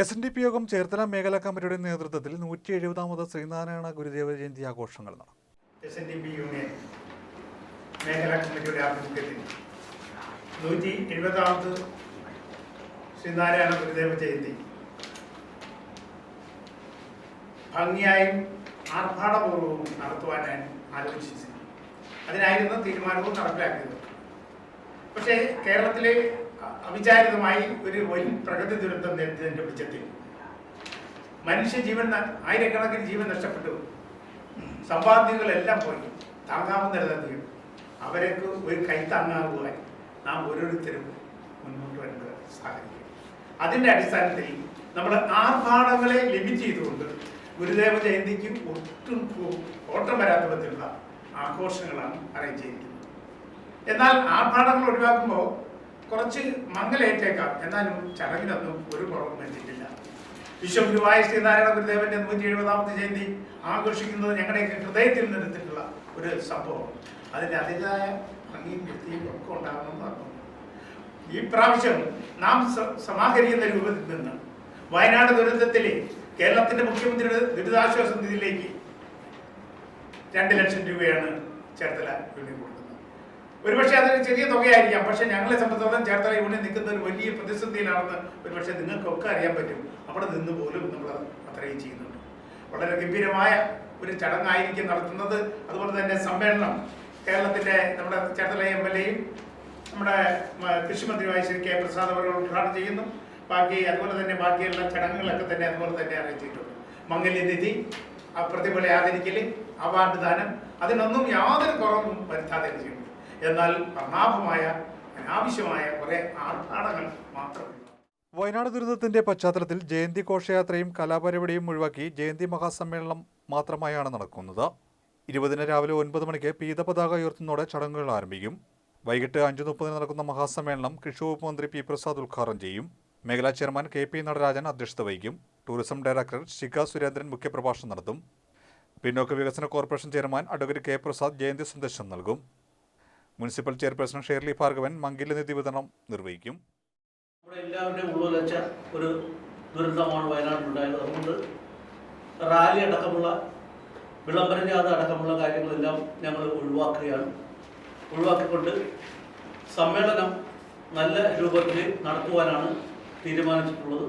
S N D P യോഗം ചേർത്തല മേഖലാ കമ്മിറ്റിയുടെ നേതൃത്വത്തിൽ നൂറ്റി എഴുപതാമത് ശ്രീനാരായണ ഗുരുദേവ ജയന്തി ആഘോഷങ്ങൾ നടന്നു. S N D P union കമ്മിറ്റിയുടെ ആഭിമുഖ്യത്തിൽ നൂറ്റി എഴുപതാമത് ശ്രീനാരായണ ഗുരുദേവ ജയന്തി ഭംഗിയായും ആർഭാടപൂർവവും നടത്തുവാനാണ് ആലോചിച്ചത് അതിനായിരുന്നു തീരുമാനവും നടപ്പിലാക്കിയത്. പക്ഷേ കേരളത്തിലെ അവിചാരിതമായി ഒരു വലിയ പ്രകൃതി ദുരന്തം നേരിട്ടതിന്റെ വെളിച്ചത്തിൽ മനുഷ്യ ജീവൻ ആയിരക്കണക്കിന് ജീവൻ നഷ്ടപ്പെട്ടു. സമ്പാദ്യങ്ങളെല്ലാം പോയി. താങ്ങാവുന്ന തരത്തിൽ അവരേക്ക് ഒരു കൈ താങ്ങാകുവാൻ നാം ഓരോരുത്തരും മുന്നോട്ട് വരേണ്ട സാഹചര്യം അതിന്റെ അടിസ്ഥാനത്തിൽ നമ്മൾ ആർഭാടങ്ങളെ ലിമിറ്റ് ചെയ്തുകൊണ്ട് ഗുരുദേവ ജയന്തിക്ക് ഒട്ടും ഓട്ടം വരാത്ത വിധത്തിലുള്ള ആഘോഷങ്ങളാണ് അറേഞ്ച് ചെയ്തിരിക്കുന്നത്. എന്നാൽ ആർഭാടങ്ങൾ ഒഴിവാക്കുമ്പോൾ കുറച്ച് മംഗലേറ്റേക്കാം എന്നാലും ചടങ്ങിനൊന്നും ഒരു കുറവും വരുത്തിയിട്ടില്ല വിശ്വഗുരുവായ ശ്രീനാരായണ ഗുരുദേവന്റെ നൂറ്റി എഴുപതാമത്തെ ജയന്തി ആഘോഷിക്കുന്നത് ഞങ്ങളുടെയൊക്കെ ഹൃദയത്തിൽ നിന്നെടുത്തിട്ടുള്ള ഒരു സംഭവം. അതിന്റെ അതിന്റെതായ ഭംഗിയും വൃത്തിയും ഒക്കെ ഉണ്ടാകണമെന്ന് പറഞ്ഞു. ഈ പ്രാവശ്യം നാം സമാഹരിക്കുന്ന രൂപത്തിൽ നിന്ന് വയനാട് ദുരന്തത്തിലെ കേരളത്തിന്റെ മുഖ്യമന്ത്രിയുടെ ദുരിതാശ്വാസ നിധിയിലേക്ക് രണ്ട് ലക്ഷം രൂപയാണ് ചേർത്തല യൂണിയൻ ഒരുപക്ഷെ അതൊരു ചെറിയ തുകയായിരിക്കാം. പക്ഷെ ഞങ്ങളെ സംബന്ധിച്ചിടത്തോളം ചേർത്തല യൂണിയൻ നിൽക്കുന്ന ഒരു വലിയ പ്രതിസന്ധിയിലാണെന്ന് ഒരുപക്ഷെ നിങ്ങൾക്കൊക്കെ അറിയാൻ പറ്റും. അവിടെ നിന്ന് പോലും നമ്മൾ അത്രയും ചെയ്യുന്നുണ്ട്. വളരെ ഗംഭീരമായ ഒരു ചടങ്ങായിരിക്കും നടത്തുന്നത്. അതുപോലെ തന്നെ സമ്മേളനം കേരളത്തിന്റെ നമ്മുടെ ചേർത്തല എം എൽ എയും നമ്മുടെ കൃഷിമന്ത്രിയുമായ ശ്രീ കെ പ്രസാദ് അവർ ഉദ്ഘാടനം ചെയ്യുന്നു. ബാക്കി അതുപോലെ തന്നെ ബാക്കിയുള്ള ചടങ്ങുകളൊക്കെ തന്നെ അതുപോലെ തന്നെ അറിയിച്ചിട്ടുണ്ട് മംഗല്യനിധി പ്രതിഭകളെ ആദരിക്കൽ അവാർഡ് ദാനം അതിനൊന്നും യാതൊരു കുറവും വരുത്താതെ ചെയ്യുന്നു എന്നാൽ വർണാഭമായ അനാവശ്യമായ കുറെ ആർഭാടങ്ങൾ മാത്രമേ വയനാട് ദുരിതത്തിന്റെ പശ്ചാത്തലത്തിൽ ജയന്തി ഘോഷയാത്രയും കലാപരിപാടിയും ഒഴിവാക്കി ജയന്തി മഹാസമ്മേളനം മാത്രമായാണ് നടക്കുന്നത്. ഇരുപതിന് രാവിലെ ഒൻപത് മണിക്ക് പീതപതാക ഉയർത്തുന്നതോടെ ചടങ്ങുകൾ ആരംഭിക്കും. വൈകിട്ട് അഞ്ചു മുപ്പതിന് നടക്കുന്ന മഹാസമ്മേളനം കൃഷി വകുപ്പ് മന്ത്രി പി പ്രസാദ് ഉദ്ഘാടനം ചെയ്യും. മേഖലാ ചെയർമാൻ കെ പി നടരാജൻ അധ്യക്ഷത വഹിക്കും. ടൂറിസം ഡയറക്ടർ ശിഖ സുരേന്ദ്രൻ മുഖ്യപ്രഭാഷണം നടത്തും. പിന്നോക്ക വികസന corporation chairman advocate K Prasad Jayanthi സന്ദേശം നൽകും. മുനിസിപ്പൽ ചെയർപേഴ്സൺ ഷേർലി ഭാർഗവൻ മംഗല്യനിധി വിതരണം നിർവഹിക്കും. എല്ലാവരുടെയും ഉള്ളിൽ ഒരു ദുരന്തമാണ് വയനാട്ടിലുണ്ടായത്. അതുകൊണ്ട് റാലി അടക്കമുള്ള വിളംബര ജാഥ അടക്കമുള്ള കാര്യങ്ങളെല്ലാം ഞങ്ങൾ ഒഴിവാക്കുകയാണ്. ഒഴിവാക്കിക്കൊണ്ട് സമ്മേളനം നല്ല രൂപത്തിൽ നടത്തുവാനാണ് തീരുമാനിച്ചിട്ടുള്ളത്.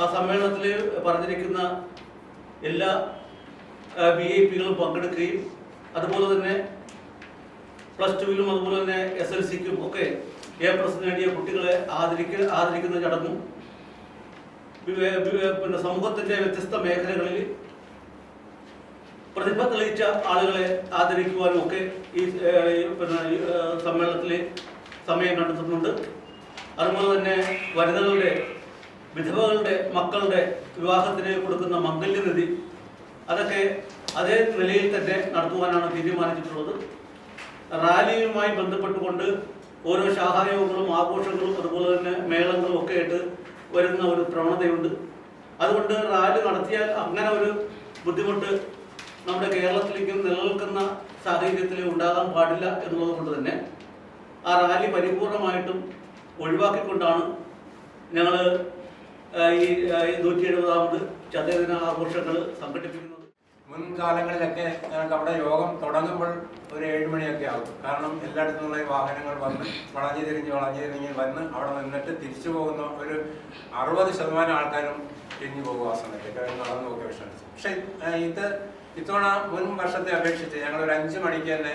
ആ സമ്മേളനത്തിൽ പറഞ്ഞിരിക്കുന്ന എല്ലാ വി ഐ പികളും പങ്കെടുക്കുകയും അതുപോലെ തന്നെ പ്ലസ് ടുവിലും അതുപോലെ തന്നെ എസ് എൽ സിക്കും ഒക്കെ എ പ്ലസ് നേടിയ കുട്ടികളെ ആദരിക്ക ആദരിക്കുന്ന ചടങ്ങും പിന്നെ സമൂഹത്തിന്റെ വ്യത്യസ്ത മേഖലകളിൽ പ്രതിഭ തെളിയിച്ച ആളുകളെ ആദരിക്കുവാനും ഒക്കെ ഈ പിന്നെ സമ്മേളനത്തിൽ സമയം കണ്ടെത്തുന്നുണ്ട്. അതുപോലെ തന്നെ വനിതകളുടെ വിധവകളുടെ മക്കളുടെ വിവാഹത്തിന് കൊടുക്കുന്ന മംഗല്യനിധി അതൊക്കെ അതേ നിലയിൽ തന്നെ നടത്തുവാനാണ് തീരുമാനിച്ചിട്ടുള്ളത്. റാലിയുമായി ബന്ധപ്പെട്ടുകൊണ്ട് ഓരോ ശാഖായോഗങ്ങളും ആഘോഷങ്ങളും അതുപോലെ തന്നെ മേളങ്ങളും ഒക്കെ ആയിട്ട് വരുന്ന ഒരു പ്രവണതയുണ്ട്. അതുകൊണ്ട് റാലി നടത്തിയാൽ അങ്ങനെ ഒരു ബുദ്ധിമുട്ട് നമ്മുടെ കേരളത്തിലേക്കും നിലനിൽക്കുന്ന സാഹചര്യത്തിൽ ഉണ്ടാകാൻ പാടില്ല എന്നുള്ളത് തന്നെ ആ റാലി പരിപൂർണമായിട്ടും ഒഴിവാക്കിക്കൊണ്ടാണ് ഞങ്ങൾ ഈ നൂറ്റി എഴുപതാമത് ചതയദിന ആഘോഷങ്ങൾ സംഘടിപ്പിക്കുന്നത്. മുൻകാലങ്ങളിലൊക്കെ ഞങ്ങൾക്ക് അവിടെ യോഗം തുടങ്ങുമ്പോൾ ഒരു ഏഴ് മണിയൊക്കെ ആകും കാരണം എല്ലായിടത്തു നിന്നുള്ള ഈ വാഹനങ്ങൾ വന്ന് വളഞ്ഞു തിരിഞ്ഞ് വളഞ്ഞു തിരിഞ്ഞ് വന്ന് അവിടെ നിന്നിട്ട് തിരിച്ചു പോകുന്ന ഒരു അറുപത് ശതമാനം ആൾക്കാരും തിരിഞ്ഞു പോകും ആ സമയത്ത്. കാര്യം നടന്നു പോകുക വിഷമിച്ചു പക്ഷെ ഇത് ഇത്തവണ മുൻ വർഷത്തെ അപേക്ഷിച്ച് ഞങ്ങൾ ഒരു അഞ്ച് മണിക്ക് തന്നെ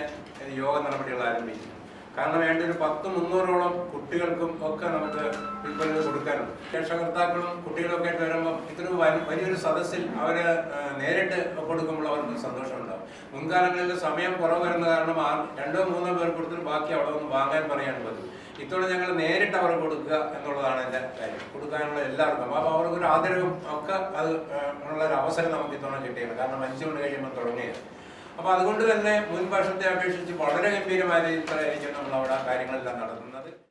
യോഗ നടപടികൾ ആരംഭിക്കും കാരണം വേണ്ട ഒരു പത്ത് മുന്നൂറോളം കുട്ടികൾക്കും ഒക്കെ നമുക്ക് വിൽപ്പന കൊടുക്കാനുണ്ട്. രക്ഷകർത്താക്കളും കുട്ടികളൊക്കെ ആയിട്ട് വരുമ്പോൾ ഇത്ര വലിയൊരു സദസ്സിൽ അവർ നേരിട്ട് കൊടുക്കുമ്പോൾ അവർക്ക് സന്തോഷമുണ്ടാവും. മുൻകാലങ്ങളിൽ സമയം കുറവ് വരുന്ന കാരണം രണ്ടോ മൂന്നോ പേർ കൊടുത്തിട്ട് ബാക്കി അവിടെ ഒന്ന് വാങ്ങാൻ പറയാൻ പറ്റും. ഇത്തവണ ഞങ്ങൾ നേരിട്ട് അവർ കൊടുക്കുക എന്നുള്ളതാണ് എന്റെ കാര്യം. കൊടുക്കാനുള്ള എല്ലാവർക്കും. അപ്പോൾ അവർക്കൊരു ആദരവും ഒക്കെ അത് ഉള്ള ഒരു അവസരം നമുക്ക് ഇത്തവണ കിട്ടിയത് കാരണം അഞ്ചു മണി കഴിയുമ്പോൾ തുടങ്ങിയത്. അപ്പൊ അതുകൊണ്ട് തന്നെ മുൻ വർഷത്തെ അപേക്ഷിച്ച് വളരെ ഗംഭീരമായ രീതിയിലായിരിക്കും നമ്മൾ അവിടെ കാര്യങ്ങളെല്ലാം നടത്തുന്നത്.